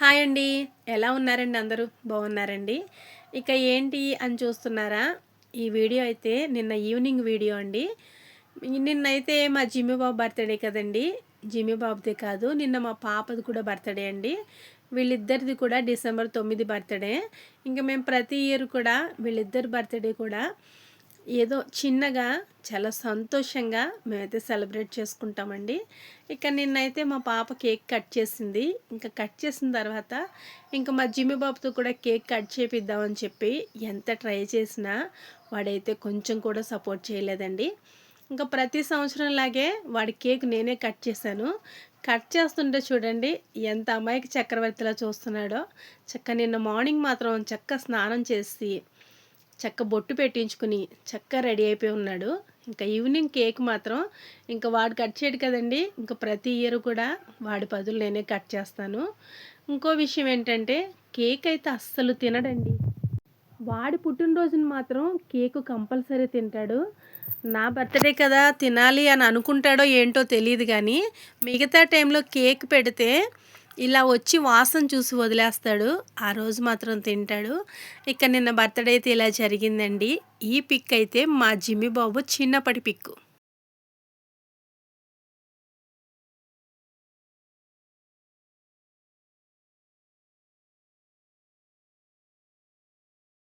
Hi అండి. ఎలా ఉన్నారండి అందరూ? బాగున్నారండి? ఇక ఏంటి అని చూస్తున్నారా? ఈ వీడియో అయితే నిన్న ఈవినింగ్ వీడియో అండి. నిన్నైతే మా జిమ్మి బాబు బర్త్డే కదండి. జిమ్మి బాబుదే కాదు నిన్న మా పాపది కూడా బర్త్డే అండి. వీళ్ళిద్దరిది కూడా డిసెంబర్ తొమ్మిది బర్త్డే. ఇంకా మేము ప్రతి ఇయర్ కూడా వీళ్ళిద్దరి బర్త్డే కూడా ఏదో చిన్నగా చాలా సంతోషంగా మేమైతే సెలబ్రేట్ చేసుకుంటామండి. ఇక నిన్నైతే మా పాప కేక్ కట్ చేసింది. ఇంకా కట్ చేసిన తర్వాత ఇంకా మా జిమ్మి బాబుతో కూడా కేక్ కట్ చేపిద్దామని చెప్పి ఎంత ట్రై చేసినా వాడైతే కొంచెం కూడా సపోర్ట్ చేయలేదండి. ఇంకా ప్రతి సంవత్సరం లాగే వాడి కేక్ నేనే కట్ చేశాను. కట్ చేస్తుంటే చూడండి ఎంత అమ్మాయికి చక్రవర్తిలా చూస్తున్నాడో. చక్క నిన్న మార్నింగ్ మాత్రం చక్క స్నానం చేసి చక్క బొట్టు పెట్టించుకుని చక్క రెడీ అయిపోయి ఉన్నాడు. ఇంకా ఈవినింగ్ కేక్ మాత్రం ఇంకా వాడు కట్ చేయడు కదండి. ఇంకా ప్రతి ఇయర్ కూడా వాడి పదులు నేనే కట్ చేస్తాను. ఇంకో విషయం ఏంటంటే కేక్ అయితే అస్సలు తినడండి. వాడి పుట్టినరోజున మాత్రం కేకు కంపల్సరీ తింటాడు. నా బర్త్డే కదా తినాలి అని అనుకుంటాడో ఏంటో తెలియదు కానీ మిగతా టైంలో కేక్ పెడితే ఇలా వచ్చి వాసన చూసి వదిలేస్తాడు. ఆ రోజు మాత్రం తింటాడు. ఇక నిన్న బర్త్డే అయితే ఇలా జరిగిందండి. ఈ పిక్ అయితే మా జిమ్మి బాబు చిన్నప్పటి పిక్కు.